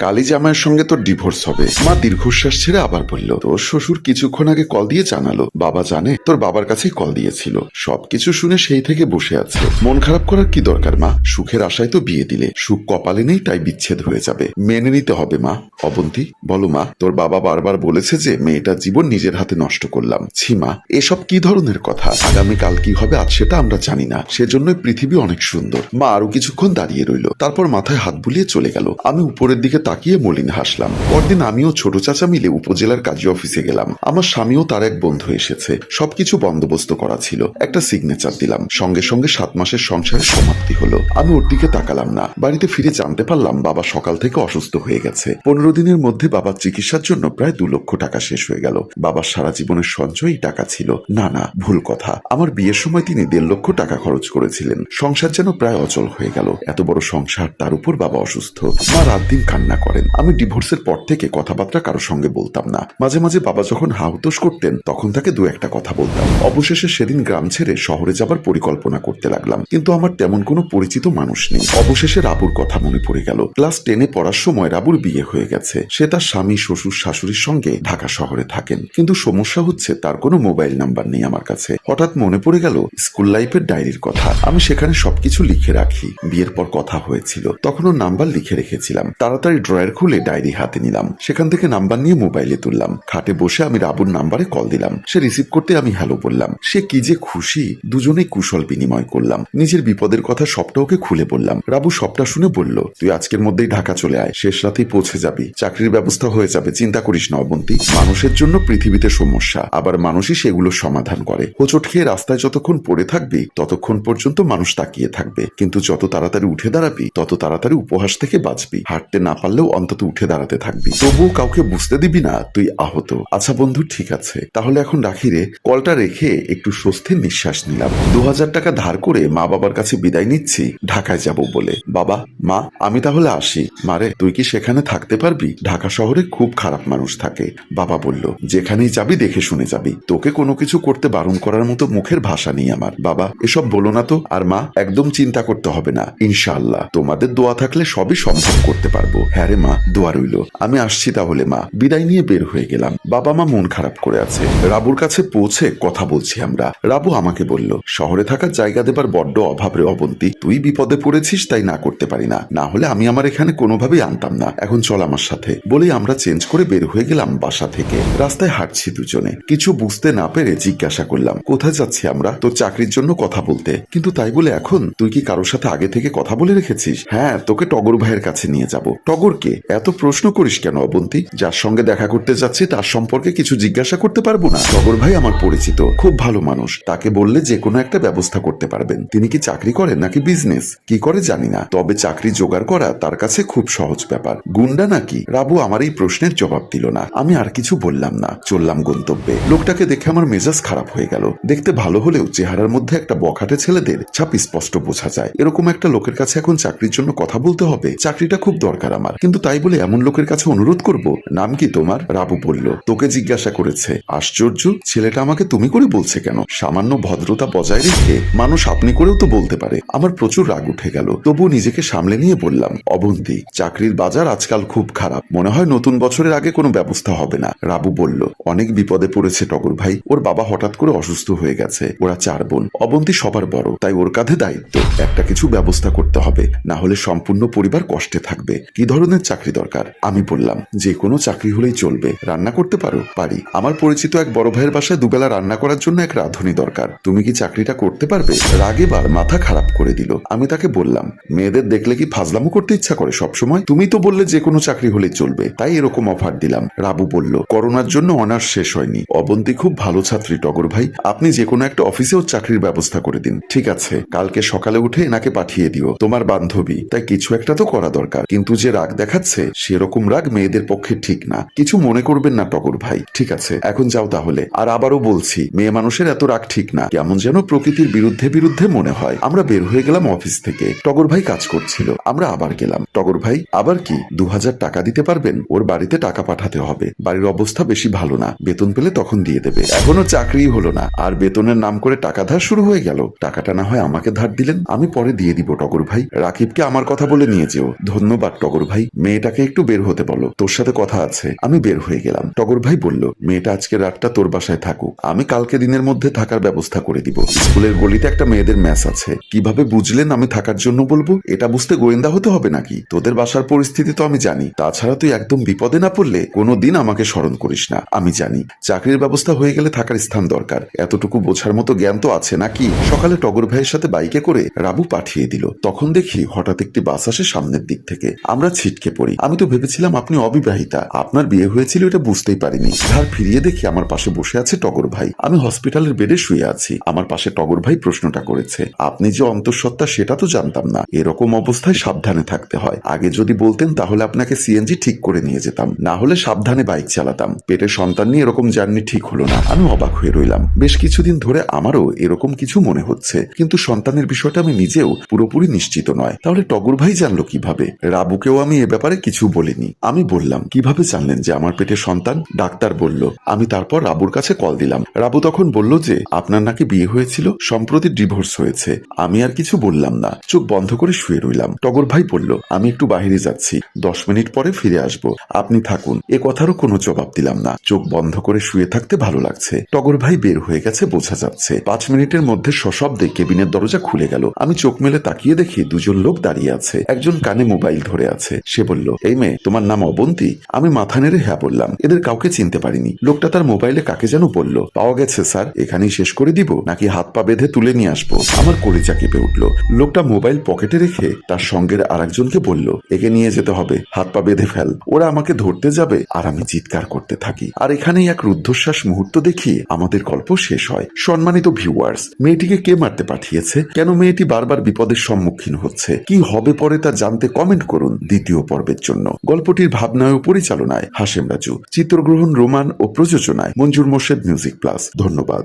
কালী জামাইয়ের সঙ্গে তোর ডিভোর্স হবে। মা দীর্ঘশ্বাস ছেড়ে আবার বলল, তোর শ্বশুর কিছুক্ষণ আগে কল দিয়ে জানালো। বাবা জানে তোর বাবার কাছেই কল দিয়েছিল। সবকিছু শুনে সেই থেকে বসে আছে। মন খারাপ করার কি দরকার, মা? সুখের আশায় তো বিয়ে দিলে। সুখ কপালে নেই, তাই বিচ্ছেদ হয়ে যাবে। মেনে নিতে হবে, মা। অবন্তী, বলো, মা, তোর বাবা বারবার বলেছে যে মেয়েটার জীবন নিজের হাতে নষ্ট করলাম। ছি, মা, এসব কি ধরনের কথা? আগামীকাল কি হবে আজ সেটা আমরা জানি না। সেজন্যই পৃথিবী অনেক সুন্দর। মা আরও কিছুক্ষণ দাঁড়িয়ে রইল। তারপর মাথায় হাত বুলিয়ে চলে গেল। আমি উপরের দিকে তাকিয়ে মলিন হাসলাম। পরদিন আমিও ছোট চাচা মিলে উপজেলার কাজী অফিসে গেলাম। আমার স্বামীও তার এক বন্ধু এসেছে। সবকিছু বন্দোবস্ত করা ছিল। একটা সিগনেচার দিলাম। সঙ্গে সঙ্গে সাত মাসের সংসারের সমাপ্তি হলো। আমি ওর দিকে তাকালাম না। বাড়িতে ফিরে জানতে পারলাম বাবা সকাল থেকে অসুস্থ হয়ে গেছে। পনেরো দিনের মধ্যে বাবার চিকিৎসার জন্য প্রায় দু লক্ষ টাকা শেষ হয়ে গেল। বাবার সারা জীবনের সঞ্চয়ই টাকা ছিল। না না, ভুল কথা। আমার বিয়ের সময় তিনি দেড় লক্ষ টাকা খরচ করেছিলেন। সংসার যেন প্রায় অচল হয়ে গেল। এত বড় সংসার, তার উপর বাবা অসুস্থ। মা রাত দিন কান্না করেন। আমি ডিভোর্সের পর থেকে কথাবার্তা কারোর সঙ্গে বলতাম না। মাঝে মাঝে বাবা যখন হাউতোষ করতেন, তখন তাকে দু একটা কথা বলতাম। অবশেষে সেদিন গ্রাম ছেড়ে শহরে যাবার পরিকল্পনা করতে লাগলাম। কিন্তু আমার তেমন কোনো পরিচিত মানুষ নেই। অবশেষে রাবুর কথা মনে পড়ে গেল। ক্লাস টেনে পড়ার সময় রাবুর বিয়ে হয়ে গেছে। সে তার স্বামী, শ্বশুর, শাশুড়ির সঙ্গে ঢাকা শহরে থাকেন। কিন্তু সমস্যা হচ্ছে তার কোনো মোবাইল নাম্বার নেই আমার কাছে। হঠাৎ মনে পড়ে গেল, স্কুল লাইফের ডায়েরির কথা। আমি সেখানে সবকিছু লিখে রাখি। বিয়ের পর কথা হয়েছিল। তখন ওর নাম্বার লিখে রেখেছিলাম। তাড়াতাড়ি ড্রয়ার খুলে ডায়েরি হাতে নিলাম। সেখান থেকে নাম্বার নিয়ে মোবাইলে তুললাম। খাটে বসে আমি রাবুর নাম্বারে কল দিলাম। সে রিসিভ করতে আমি হ্যালো বললাম। সে কি যে খুশি, দুজনেই কুশল বিনিময় করলাম। নিজের বিপদের কথা সবটা ওকে খুলে বললাম। রাবু সবটা শুনে বলল, তুই আজকের মধ্যেই ঢাকা চলে আয়। শেষ রাতেই পৌঁছে যাবি। চাকরির ব্যবস্থা হয়ে যাবে। চিন্তা করিস না, অবন্তী। মানুষের জন্য পৃথিবীতে সমস্যা। আবার মানুষই সেগুলো সমাধান করে। হোঁচট খেয়ে রাস্তায় যতক্ষণ পড়ে থাকবি, ততক্ষণ পর্যন্ত মানুষ তাকিয়ে থাকবে। কিন্তু যত তাড়াতাড়ি উঠে দাঁড়াবি, তত তাড়াতাড়ি উপহাস থেকে বাঁচবি। হাঁটতে না পারলেও অন্তত উঠে দাঁড়াতে থাকবি। তবুও কাউকে বুঝতে দিবি না, তুই আহত। আচ্ছা বন্ধু, ঠিক আছে। তাহলে এখন রাখি রে। কলটা রেখে একটু স্বস্তির নিঃশ্বাস নিলাম। দু হাজার টাকা ধার করে মা বাবার কাছে বিদায় নিচ্ছি, ঢাকায় যাব বলে। বাবা, মা, আমি তাহলে আসি। মারে তুই কি সেখানে থাকতে পারবি? ঢাকা শহরে খুব খারাপ মানুষ থাকে। বাবা বলল, যেখানেই যাবি দেখে শুনে যাবি। তোকে কোনো কিছু করতে বারণ করার মতো মুখের ভাষা নেই আমার। বাবা, এসব বলো না তো। আর মা, একদম চিন্তা করতে হবে না। ইনশাআল্লাহ, তোমাদের দোয়া থাকলে সবই সম্ভব করতে পারব। হ্যাঁ রে মা, দোয়া রইল। আমি আসছি তাহলে, মা। বিদায় নিয়ে বের হয়ে গেলাম। বাবা মা মন খারাপ করে আছে। রাবুর কাছে পৌঁছে কথা বলছি আমরা। রাবু আমাকে বলল, শহরে থাকার জায়গা দেবার বড্ড অভাব রে অবন্তি। তুই বিপদে পড়েছিস, তাই না করতে পারি না। না হলে আমি আমার এখানে কোনোভাবেই আনতাম না। এখন চল আমার সাথে। বলেই আমরা চেঞ্জ করে বের হয়ে গেলাম বাসা থেকে। রাস্তায় হাঁটছি দুজনে। কিছু বুঝতে না পেরে জিজ্ঞাসা করলাম, কোথায় যাচ্ছি আমরা? তোর চাকরির জন্য কথা বলতে। কিন্তু তাই বলে এখন, তুই কি কারোর সাথে আগে থেকে কথা বলে রেখেছিস? হ্যাঁ তোকে টগর ভাইয়ের কাছে নিয়ে যাব। টগরকে এত প্রশ্ন করিস কেন অবন্তী? যার সঙ্গে দেখা করতে যাচ্ছি, তার সম্পর্কে কিছু জিজ্ঞাসা করতে পারব না। টগর ভাই আমার পরিচিত, খুব ভালো মানুষ। তাকে বললে যে কোনো একটা ব্যবস্থা করতে পারবেন। তিনি কি চাকরি করেন নাকি বিজনেস কি করে জানি না। তবে চাকরি জোগাড় করা তার কাছে খুব সহজ ব্যাপার। গুন্ডা নাকি? রাবু আমার এই প্রশ্নের জবাব দিল না। আমি আর কিছু বললাম না। চললাম গন্তব্যে। লোকটাকে দেখে আমার মেজাজ খারাপ হয়ে গেল। দেখতে ভালো হলেও চেহারার মধ্যে একটা বখাটে ছেলেদের ছাপ স্পষ্ট বোঝা যায়। এরকম একটা লোকের কাছে এখন চাকরির জন্য কথা বলতে হবে। চাকরিটা খুব দরকার আমার। কিন্তু তাই বলে এমন লোকের কাছে অনুরোধ করব। নাম কি তোমার? রাবু বলল। তোকে জিজ্ঞাসা করেছে। আশ্চর্য, ছেলেটা আমাকে তুমি করে বলছে কেন? সামান্য ভদ্রতা বজায় রেখে মানুষ আপনি করেও তো বলতে পারে। আমার প্রচুর রাগ উঠে গেল। তবু নিজেকে সামলে নিয়ে বললাম, অবন্তি, চাকরির বাজার আজকাল খুব খারাপ। মনে হয় নতুন বছরের আগে কোনো ব্যবস্থা হবে না। রাবু বলল, অনেক বিপদে পড়েছে টগর ভাই। ওর বাবা হঠাৎ করে অসুস্থ হয়ে গেছে। ওরা চার বোন। অবন্তি সবার বড়। তাই ওর কাঁধে দায়িত্ব। একটা কিছু ব্যবস্থা করতে হবে। না হলে সম্পূর্ণ পরিবার কষ্টে থাকবে। কি ধরনের চাকরি দরকার। আমি বললাম, যে কোনো চাকরি হলেই চলবে। রান্না করতে পারো? পারি। আমার পরিচিত এক বড় ভাইয়ের বাসায় দুবেলা রান্না করার জন্য এক রাঁধুনি দরকার। তুমি কি চাকরিটা করতে পারবে? রাগেবার মাথা খারাপ করে দিল। আমি তাকে বললাম, মেয়েদের দেখলে কি ফাজলামো করতে ইচ্ছা করে সবসময়? তুমি তো বললে যে কোনো চাকরি হলেই চলবে। তাই এরকম অফার দিলাম। রাবু বলল, করোনার জন্য অনার্স শেষ হয়নি। অবন্তি খুব ভালো ছাত্রী, টগর ভাই। আপনি যে কোনো একটা অফিসেও চাকরির ব্যবস্থা করে দিন। ঠিক আছে, কালকে সকালে উঠে এনাকে পাঠিয়ে দিও। তোমার বান্ধবী, তাই কিছু একটা তো করা দরকার। কিন্তু যে রাগ দেখাচ্ছে, সেরকম রাগ মেয়েদের পক্ষে ঠিক না। কিছু মনে করবেন না টগর ভাই। ঠিক আছে, এখন যাও তাহলে। আর আবারও বলছি, মেয়ে মানুষের এত রাগ ঠিক না। কেমন যেন প্রকৃতির বিরুদ্ধে বিরুদ্ধে মনে হয়। আমরা বের হয়ে গেলাম অফিস থেকে। টগর ভাই কাজ করছিল। আমরা আবার গেলাম। টগর ভাই, আবার কি? দু হাজার টাকা দিতে পারবেন? ওর বাড়িতে টাকা পাঠাতে হবে। বাড়ির অবস্থা বেশি ভালো না। বেতন পেলে তখন দিয়ে দেবে। এখনও চাকরি হলো না। আর বেতনের নাম করে টাকা ধার শুরু হয়ে গেল। টাকাটা না হয় আমাকে ধার দিলেন। আমি পরে দিয়ে দিব টগর ভাই। রাকিবকে আমার কথা বলে নিয়ে যেও। ধন্যবাদ টগর ভাই। মেয়েটাকে একটু বের হতে বলো, তোর সাথে কথা আছে। আমি বের হয়ে গেলাম। টগর ভাই বলল, মেয়েটা আজকে রাতটা তোর বাসায় থাকুক। আমি কালকে দিনের মধ্যে থাকার ব্যবস্থা করে দিব। স্কুলের গলিতে একটা মেয়েদের ম্যাচ আছে। কীভাবে বুঝলেন আমি থাকার জন্য বলব? এটা বুঝতে গোয়েন্দা হতে হবে নাকি? তোদের বাসার পরিস্থিতি তো আমি জানি। তাছাড়া তুই একদম বিপদে না পড়লে কোনো দিন আমাকে স্মরণ করিস না। আমি জানি। চাকরির ব্যবস্থা হয়ে গেলে থাকার স্থান দরকার। এতটুকু বোঝার মতো জ্ঞান তো আছে নাকি? সকালে টগর ভাইয়ের সাথে বাইকে করে রাবু পাঠিয়ে দিল। তখন দেখি হঠাৎ একটি বাস আসে সামনের দিক থেকে। আমরা ছিটকে পড়ি। আমি তো ভেবেছিলাম আপনি অবিবাহিতা। আপনার বিয়ে হয়েছিল এটা বুঝতেই পারিনি। ধার ফিরিয়ে দেখি আমার পাশে বসে আছে টগর ভাই। আমি হসপিটালের বেডে শুয়ে আছি। আমার পাশে টগর ভাই প্রশ্নটা করেছে। আপনি যে অন্তঃসত্ত্বা সেটা তো জানতাম না। এরকম অবস্থায় সাবধানে থাকতে হয়। আগে যদি বলতেন তাহলে আপনাকে সিএনজি ঠিক করে নিয়ে যেতাম। না হলে সাবধানে বাইক চালাতাম। পেটে সন্তান নিয়ে এরকম জার্নি ঠিক হলো না। আমি অবাক হয়ে রইলাম। বেশ কিছুদিন ধরে আমারও এরকম কিছু মনে হচ্ছে। কিন্তু সন্তানের বিষয়টা আমি নিজেও পুরোপুরি নিশ্চিত নয়। তাহলে টগর ভাই জানলো কীভাবে? রাবুকেও আমি এ ব্যাপারে কিছু বলিনি। আমি বললাম, কীভাবে জানলেন যে আমার পেটে সন্তান? ডাক্তার বলল, আমি তারপর রাবুর কাছে কল দিলাম। রাবু তখন বলল যে, আপনার নাকি বিয়ে হয়েছিল, সম্প্রতি ডিভোর্স হয়েছে। আমি আর কিছু বললাম না। চোখ বন্ধ করে শুয়ে রইলাম। টগর ভাই বলল, আমি একটু বাইরে যাচ্ছি। দশ মিনিট পরে ফিরে আসব। আপনি থাকুন। এ কথারও কোনো জবাব দিলাম না। চোখ বন্ধ করে শুয়ে থাকতে ভালো লাগছে। টগর ভাই বের হয়ে গেছে, বোঝা যাচ্ছে। পাঁচ মিনিটের মধ্যে সশব্দে কেবিনের দরজা খুলে গেল। আমি চোখ মেলে তাকিয়ে দেখি দুজন লোক দাঁড়িয়ে আছে। একজন কানে মোবাইল ধরে আছে। সে বলল, এই মেয়ে, তোমার নাম অবন্তী। আমি মাথা নেড়ে হ্যাঁ বললাম। এদের কাউকে চিনতে পারিনি। লোকটা তার মোবাইলে কাকে যেন বলল, পাওয়া গেছে, স্যার। এখানেই শেষ করে দিব, নাকি হাত পা বেঁধে তুলে নিয়ে আসব? আমার কলিজা কেঁপে উঠল। লোকটা মোবাইল পকেটে রেখে তার সঙ্গের আরেকজনকে বলল, একে নিয়ে যেতে হবে। হাত পা বেঁধে ফেল। ওরা আমাকে ধরতে যাবে আর আমি চিৎকার করতে থাকি। আর এখানেই এক রুদ্ধশ্বাস মুহূর্ত দেখি আমাদের গল্প শেষ হয়। সম্মানিত ভিউয়ার্স, মেয়েটিকে কে মারতে পাঠিয়েছে? কেন মেয়েটি বারবার বিপদের সম্মুখীন হচ্ছে? কি হবে পরে তা জানতে কমেন্ট করুন। দ্বিতীয় পর্বের জন্য। গল্পটির ভাবনায় ও পরিচালনায় হাসেম রাজু। চিত্রগ্রহণ, রোমান ও প্রযোজনায় মঞ্জুর মোর্শেদ মিউজিক প্লাস। ধন্যবাদ।